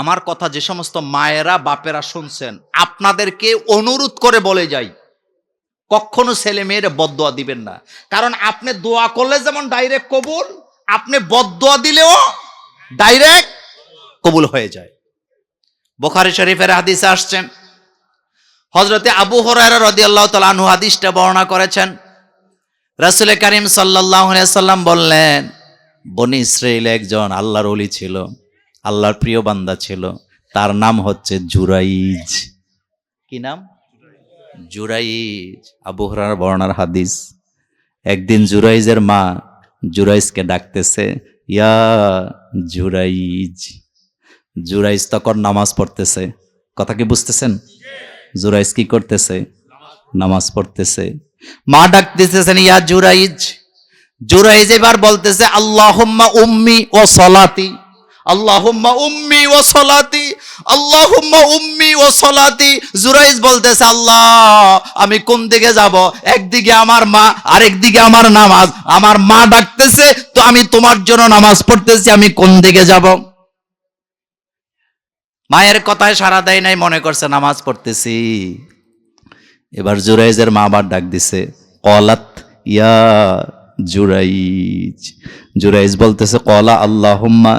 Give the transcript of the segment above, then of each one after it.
আমার কথা যে সমস্ত মায়েরা, বাপেরা শুনছেন, আপনাদেরকে অনুরোধ করে বলে যাই। কখনো ছেলে মেয়েরা বদদোয়া দিবেন না। কারণ আপনি দোয়া করলে যেমন ডাইরেক্ট কবুল, আপনি বদদোয়া দিলেও ডাইরেক্ট কবুল হয়ে যায়। বোখারি শরীফের হাদিসে আসছেন হজরতে আবু হরাইরা রদিয়াল্লাহ তাআলা আনহু হাদিসটা বর্ণনা করেছেন। রাসূল করিম আলাইহি সাল্লাম বললেন, বনি ইসরাইল একজন আল্লাহর ওলি ছিল। আল্লাহর প্রিয় বান্দা ছিল, তার নাম হচ্ছে জুরাইজ। কি নাম? জুরাইজ। আবু হরার বর্ণার হাদিস, একদিন জুরাইজের মা জুরাইজকে ডাকতেছে, ইয়া জুরাইজ। জুরাইজ তখন নামাজ পড়তেছে। কথা কি বুঝতেছেন? জুরাইজ কি করতেছে? নামাজ পড়তেছে। মা ডাকতেছেন ইয়া জুরাইজ। জুরাইজ এবার বলতেছে, আল্লাহুম্মা উম্মি ও সলাতি। আল্লাহুম্মা উম্মি ও সলাতি ও সলাতি। জুরাইজ বলতেছে, আল্লাহ, আমি কোন দিকে যাব? একদিকে আমার মা আমার নামাজ। আমার মা ডাকতেছে, তো আমি তোমার জন্য নামাজ পড়তেছি, আমি কোন দিকে যাব? মায়ের কথায় সারা দেয় নাই, মনে করছে, নামাজ পড়তেছি। এবার জুরাইজের মা আবার ডাক দিছে, কলাত ইয়া জুরাইজ জুরাইজ বলতেছে, কলা আল্লাহুম্মা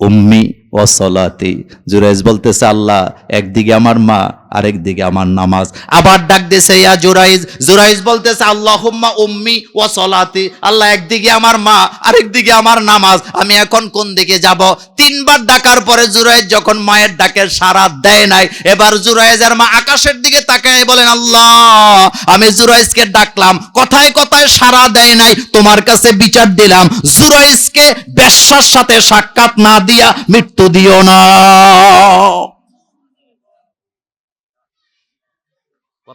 উম্মি ও সলাতি। জুরাইজ বলতেছে আল্লাহ একদিকে আমার মা আরেক দিকে আমার নামাজ। আবার ডাক দিছে ইয়া জুরাইজ জুরাইজ বলতেছে, আল্লাহুম্মা উম্মি ও সলাতি। আল্লাহ একদিকে আমার মা, আরেক দিকে আমার নামাজ। আমি এখন কোন দিকে যাব? তিনবার ডাকার পরে জুরাইজ যখন মায়ের ডাকের সারা দেয় নাই, এবার জুরাইজের মা আকাশের দিকে তাকায় বলেন, আল্লাহ, আমি জুরাইজকে ডাকলাম, কথায় কথায় সারা দেয় নাই, তোমার কাছে বিচার দিলাম। জুরাইজকে বেশ্যার সাথে সাক্ষাৎ না দিয়া মৃত্যু দিও না।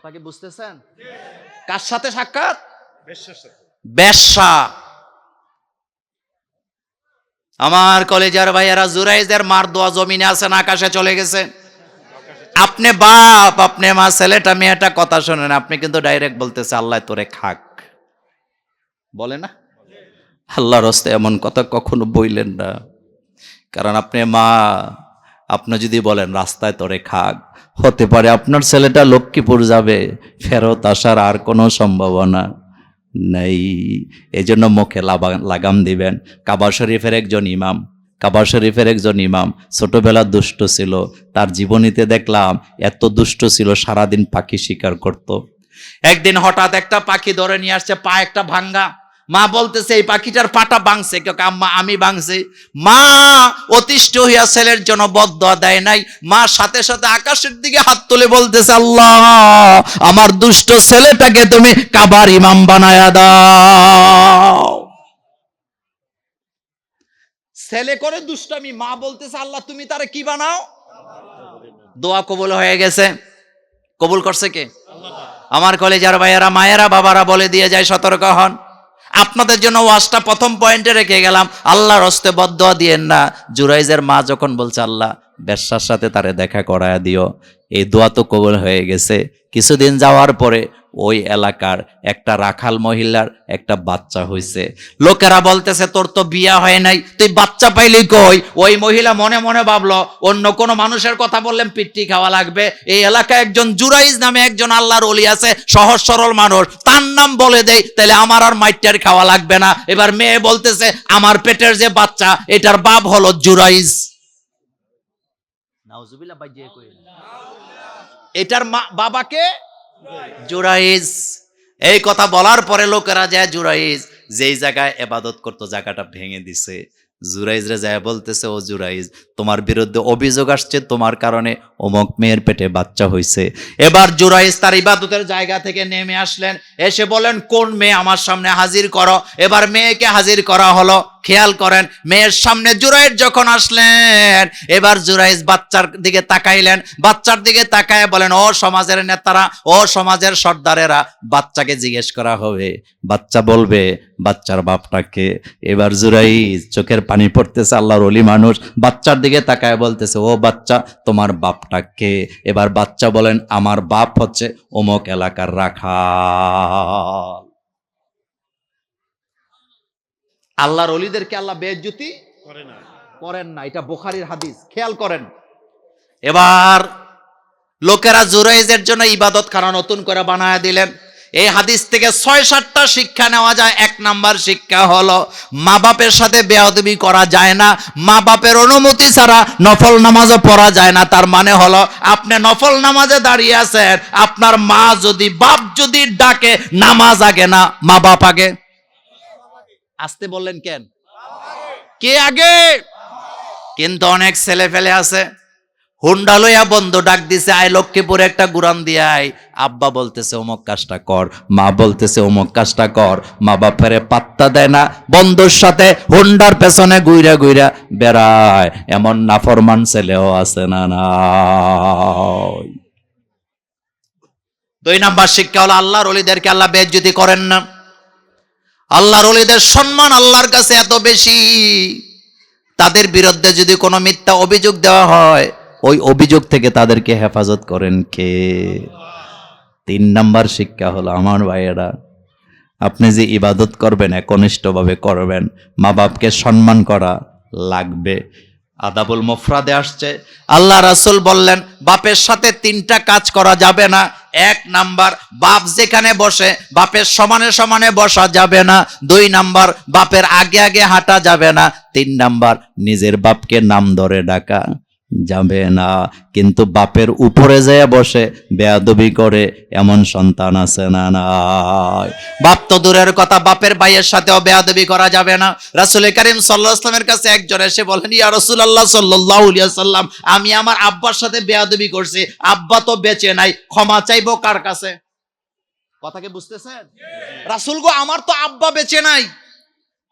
কথা কি বুঝতেছেন? কার সাথে সাক্ষাৎ? বেশ্যা। আমার কলেজের ভাইয়েরা জুরাইজের মার দোয়া জমিনে আছে না আকাশে চলে গেছে। আপনি বাপ আপনি মা ছেলেটা মেয়েটা কথা শোনেন আপনি কিন্তু ডাইরেক্ট বলতেছে আল্লাহ তোরে খাক। বলে না? আল্লাহর হস্তে এমন কথা কখনো বইলেন না। কারণ আপনি মা আপনি যদি বলেন, রাস্তায় তোরে খাক হতে পারে, আপনার ছেলেটা লক্ষ্মীপুর যাবে, ফেরত আসার আর কোনো সম্ভাবনা নেই এই জন্য মুখে লাগাম দিবেন কাবা শরীফের একজন ইমাম কাবা শরীফের একজন ইমাম ছোটবেলা দুষ্ট ছিল, তার জীবনীতে দেখলাম এত দুষ্ট ছিল, সারাদিন পাখি শিকার করত। একদিন হঠাৎ একটা পাখি ধরে নিয়ে আসছে, পা একটা ভাঙ্গা মা বলতেছে, এই পাখিটার পাটা বাংছে কেউ আম্মা, আমি ভাঙছি। মা অতিষ্ঠ হইয়া ছেলের জন্য বদ্ধ দেয় নাই। মা সাথে সাথে আকাশের দিকে হাত তুলে বলতেছে, আল্লাহ, আমার দুষ্ট ছেলেটাকে তুমি কাবার ইমাম বানায়া দাও। ছেলে করে দুষ্টামি, মা বলতেছে, আল্লাহ, তুমি তারে কি বানাও? দোয়া কবুল হয়ে গেছে। কবুল করছে কে? আমার কলেজার ভাইয়েরা, মায়েরা, বাবারা বলে দিয়ে যায়, সতর্ক হন। আপনাদের জন্য ওয়াজটা প্রথম পয়েন্টে রেখে গেলাম। আল্লাহ হস্তে বদ্ধ দিয়েন না। জুরাইজের মা যখন বলছে, আল্লাহ ব্যবসার সাথে তারে দেখা করায় দিও। এই দোয়া তো কবল হয়ে গেছে। কিছুদিন যাওয়ার পরে ওই এলাকার একটা রাখাল মহিলার একটা বাচ্চা হয়েছে লোকেরা বলতেছে তোর তো বিয়া হয় নাই তুই বাচ্চা পাইলি কই? ওই মহিলা মনে মনে ভাবলো অন্য কোনো মানুষের কথা বললেন পিট্টি খাওয়া লাগবে। এই এলাকায় একজন জুরাইজ নামে একজন আল্লাহর অলি আছে সহজ সরল মানুষ। তার নাম বলে দেই তাহলে আমার আর মাইটার খাওয়া লাগবে না। এবার মেয়ে বলতেছে আমার পেটের যে বাচ্চা এটার বাপ হলো জুরাইজ। নাউজুবিল্লাহ বাজিয়ে কইলেন। এটার মা বাবাকে জুরাইজ। এই কথা বলার পরে লোকেরা যায় জুরাইজ। যেই জায়গায় এবাদত করতো, জায়গাটা ভেঙে দিছে। জুরাইজ রে যায় বলতেছে, ও জুরাইজ, তোমার বিরুদ্ধে অভিযোগ আসছে, তোমার কারণে অমক মেয়ের পেটে বাচ্চা হইছে। এবার জুরাইজ তার ইবাদতের জায়গা থেকে নেমে আসলেন। এসে বলেন কোন মেয়ে আমার সামনে হাজির করো? এবার মেয়েকে হাজির করা হলো। খেয়াল করেন, মেয়ের সামনে জুরাইজ যখন আসলেন, এবার জুরাইজ বাচ্চার দিকে তাকাইলেন, বাচ্চার দিকে তাকায় বলেন, ও সমাজের নেতারা, ও সমাজের সর্দারেরা, বাচ্চাকে জিজ্ঞেস করা হবে, বাচ্চা বলবে, বাচ্চার বাপটাকে। এবার জুরাইজ চোখের পানি পড়তেছে, আল্লাহর অলি মানুষ, বাচ্চার দিকে তাকায় বলতেছে, ও বাচ্চা, তোমার বাপটাকে। এবার বাচ্চা বলেন, আমার বাপ হচ্ছে অমুক এলাকার রাখাল। আল্লাহর অলিদেরকে আল্লাহ বেজ্জুতি করেন না। এটা বোখারির হাদিস। খেয়াল করেন। এবার লোকেরা জুরাইজের জন্য ইবাদত খানা নতুন করে বানায় দিলেন। এই হাদিস থেকে ছয় সাতটা শিক্ষা নেওয়া যায়। এক নাম্বার শিক্ষা হলো মা বাপের সাথে বেয়াদবি করা যায় না। মা বাপের অনুমতি ছাড়া নফল নামাজও পড়া যায় না। তার মানে হলো আপনি নফল নামাজে দাঁড়িয়ে আছেন। আপনার মা যদি বাপ যদি ডাকে নামাজ আগে না মা বাপ আগে। আসতে বললেন কেন? কে আগে? কিন্তু অনেক ছেলে ফেলে আছে। হুন্ডা লইয়া বন্ধু ডাক দিছে, আয় লক্ষ্মীপুরে একটা গুরান দিয়ে আয়। আব্বা বলতেছে, অমুক কাজটা কর। মা বলতেছে, অমুক কাজটা কর। মা বাপেরে পাত্তা দেয় না। বন্ধুর সাথে হুন্ডার পেছনে গুইরা গুইরা বেড়ায়। এমন নাফরমান ছেলেও আছে না না। দুই নাম্বার শিক্ষা হলো, আল্লাহর অলিদেরকে আল্লাহ বেজ্জুতি করেন না। আল্লাহর অলিদের সম্মান আল্লাহর কাছে এত বেশি। তাদের বিরুদ্ধে যদি কোনো মিথ্যা অভিযোগ দেওয়া হয়, ওই অভিযোগ থেকে তাদেরকে হেফাজত করেন কে? তিন নাম্বার শিক্ষা হলো, আমার ভাইয়েরা, আপনি যে ইবাদত করবেন, একনিষ্ঠভাবে করবেন মা বাপকে সম্মান করা লাগবে। আদাবুল মুফরাদে আসছে, আল্লাহ রাসুল বললেন, বাপের সাথে তিনটা কাজ করা যাবে না এক নাম্বার, বাপ যেখানে বসে, বাপের সমানে সমানে বসা যাবে না। দুই নাম্বার, বাপের আগে আগে হাঁটা যাবে না। তিন নাম্বার, নিজের বাপকে নাম ধরে ডাকা। যাবে না। কিন্তু বাপের উপরে যেয়ে বসে বেয়াদবি করে এমন সন্তান আছে না নাই। বাপ তো দূরের কথা বাপের ভাইয়ের সাথেও বেয়াদবি করা যাবে না। রাসুল করিম সাল্লাহ ইসলামের কাছে একজন এসে বলেন ইয়া রসুল আল্লাহ সাল্লাহ সাল্লাম আমি আমার আব্বার সাথে বেয়াদবি করছি। আব্বা তো বেঁচে নাই ক্ষমা চাইব কার কাছে? কথাকে বুঝতেছেন? রাসুল গো আমার তো আব্বা বেঁচে নাই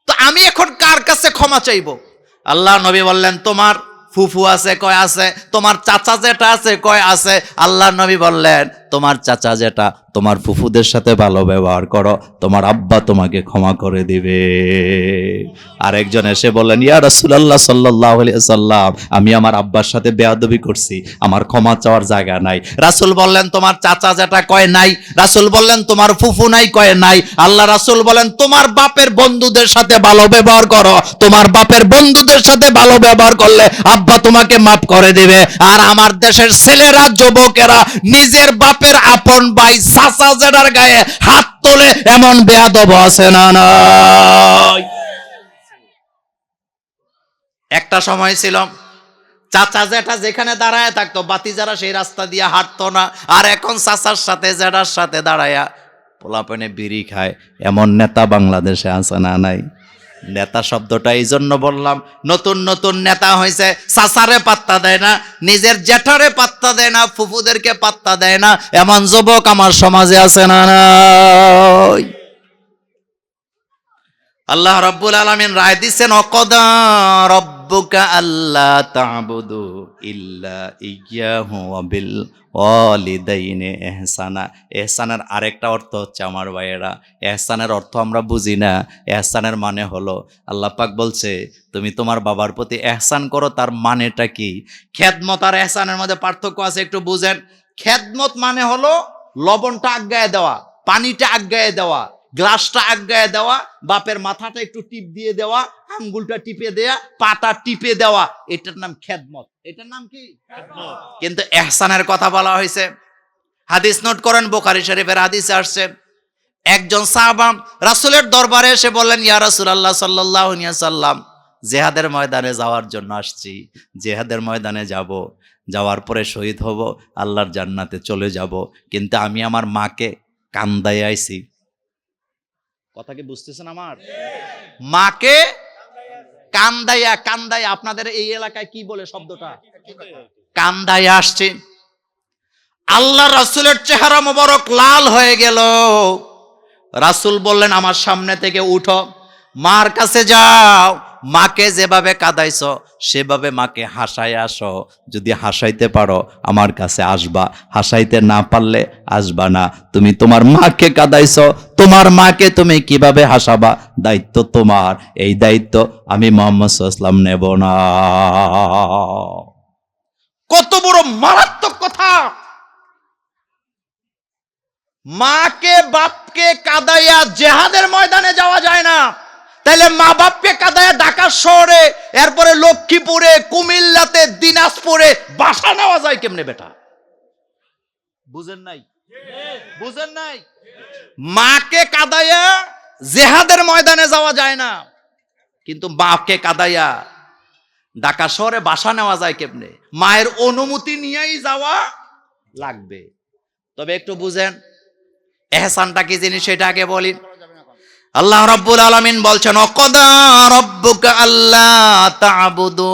তো আমি এখন কার কাছে ক্ষমা চাইব? আল্লাহ নবী বললেন তোমার ফুফু আছে কয় আছে? তোমার চাচা যেটা আছে কয় আছে? আল্লাহ নবী বললেন তোমার চাচা যেটা, তোমার ফুফুদের সাথে ভালো ব্যবহার করো, তোমার আব্বা তোমাকে ক্ষমা করে দিবে। আরেকজন এসে বললেন, ইয়া রাসূলুল্লাহ সাল্লাল্লাহু আলাইহি সাল্লাম আমি আমার আব্বার সাথে বেয়াদবি করছি, আমার ক্ষমা চাওয়ার জায়গা নাই। রাসূল বললেন, তোমার চাচা যেটা কয় নাই? রাসূল বললেন, তোমার ফুফু নাই কয় নাই? আল্লাহ রাসূল বলেন, তোমার বাপের বন্ধুদের সাথে ভালো ব্যবহার করো, তোমার বাপের বন্ধুদের সাথে ভালো ব্যবহার করলে আব্বা তোমাকে মাফ করে দিবে। আর আমার দেশের ছেলেরা, যুবকেরা, নিজের বাপের আপন ভাই চাচা জেডার গায়ে হাত তোলে, এমন বেয়াদব আছে না একটা সময় ছিল, চাচা জেঠা যেখানে দাঁড়ায় থাকতো বাতি যারা সেই রাস্তা দিয়ে হাঁটতো না, আর এখন চাচার সাথে, জেঠার সাথে দাঁড়ায়া পোলাপনে বিড়ি খায়, এমন নেতা বাংলাদেশে আছে না নাই। নেতা শব্দটা এই জন্য বললাম, নতুন নতুন নেতা হয়েছে, সাসারে পাত্তা দেয় না, নিজের জেঠারে পাত্তা দেয় না, ফুফুদেরকে পাত্তা দেয় না, এমন যুবক আমার সমাজে আছে না আল্লাহ রব্বুল আলমিন রায় দিচ্ছেন অকদা রব্বুকা আল্লাহ তাবুদু ইল্লা ইয়াহু বিল ওয়ালিদাইনে এহসানা এহসানের আরেকটা অর্থ হচ্ছে আমার ভাইয়েরা। এহসানের অর্থ আমরা বুঝি না। এহসানের মানে হলো, আল্লাহ পাক বলছে, তুমি তোমার বাবার প্রতি এহসান করো, তার মানেটা কি? খেদমত আর এহসানের মধ্যে পার্থক্য আছে, একটু বুঝেন। খেদমত মানে হলো, লবণটা আজ্ঞায় দেওয়া, পানিটা আজ্ঞায় দেওয়া। গ্লাসটা আজ্ঞায় দেওয়া বাপের মাথাটা একটু টিপ দিয়ে দেওয়া আঙ্গুলটা টিপে দেওয়া পাতা টিপে দেওয়া। এটার নাম খেদমত। এটার নাম কি? কিন্তু এহসানের কথা বলা হয়েছে। হাদিস নোট করেন বোখারি শরীফের হাদিসে আসছে। একজন সাহাবাম রাসুলের দরবারে এসে বললেন ইয়া রাসুল আল্লাহ সাল্লাহ সাল্লাম জেহাদের ময়দানে যাওয়ার জন্য আসছি। জেহাদের ময়দানে যাব। যাওয়ার পরে শহীদ হব আল্লাহর জান্নাতে চলে যাব। কিন্তু আমি আমার মাকে কান্দায় আইছি। কথা কি বুঝতেছেন আমার? মাকে কান্দাইয়া কান্দাইয়া, আপনাদের এই এলাকায় কি বলে শব্দটা? কান্দাইয়া আসছে। আল্লাহ রাসুলের চেহারা মোবারক লাল হয়ে গেল। রাসুল বললেন, আমার সামনে থেকে উঠো, মার কাছে যাও। মাকে যেভাবে কাদাইছ, সেভাবে মাকে হাসায় আসো। যদি হাসাইতে পারো, আমার কাছে আসবা। হাসাইতে না পারলে আসবা না। তুমি তোমার মাকে কাদাইছ, তোমার মাকে তুমি কীভাবে হাসাবা? দায়িত্ব তোমার। এই দায়িত্ব আমি মোহাম্মদ সাল্লাম নেব না। কত বড় মারাত্মক কথা! মাকে, বাপকে কাদাইয়া জেহাদের ময়দানে যাওয়া যায় না। তাহলে মা বাপকে কাদায় ঢাকা শহরে এরপরে লক্ষ্মীপুরে কুমিল্লাতে দিনাজপুরে বাসা নেওয়া যায় কেমনে বেটা? বুঝেন নাই? বুঝেন নাই? মাকে কাদাইয়া জেহাদের ময়দানে যাওয়া যায় না। কিন্তু বাপকে কাদাইয়া ঢাকা শহরে বাসা নেওয়া যায় কেমনে? মায়ের অনুমতি নিয়েই যাওয়া লাগবে। তবে একটু বুঝেন এহসানটা কি জিনিস সেটা আগে বলি আল্লাহ রব্বুল আলমিন বলছেন অকদা রব্বুকা আল্লাহ তা'বুদু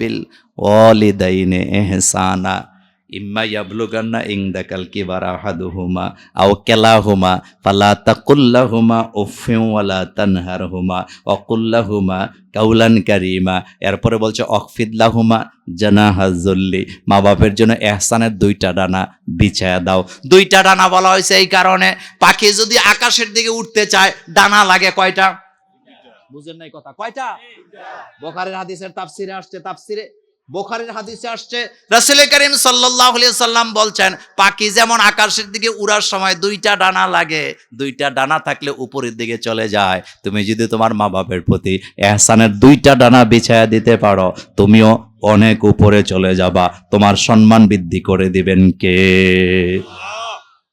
বিল ওয়ালিদাইনে ইহসানা। ইম্মা ইয়াবলুগান্না ইনদাকাল কিবারা আহাদুহুমা আও কিলাহুমা ফালা তাকুল্লাহুমা উফিন ওয়ালা তানহারহুমা ওয়া কুল্লাহুমা কাউলান কারীমা এরপরে বলছে অকফিদলাহুমা জানাহাজুল্লি মা বাপের জন্য এহসানের দুইটা ডানা বিছায়া দাও। দুইটা ডানা বলা হয়েছে এই কারণে পাখি যদি আকাশের দিকে উঠতে চায় ডানা লাগে কয়টা? বুঝেন নাই কথা। কয়টা? বোখারের হাদিসের তাফসিরে আসছে তাফসিরে বোখারের হাদিসে আসছে, রাসুল করিম সাল্লাহ সাল্লাম বলছেন, পাখি যেমন আকাশের দিকে উড়ার সময় দুইটা ডানা লাগে, দুইটা ডানা থাকলে উপরের দিকে চলে যায়। তুমি যদি তোমার মা বাপের প্রতি এহসানের দুইটা ডানা বিছায়া দিতে পারো, তুমিও অনেক উপরে চলে যাবা। তোমার সম্মান বৃদ্ধি করে দিবেন কে?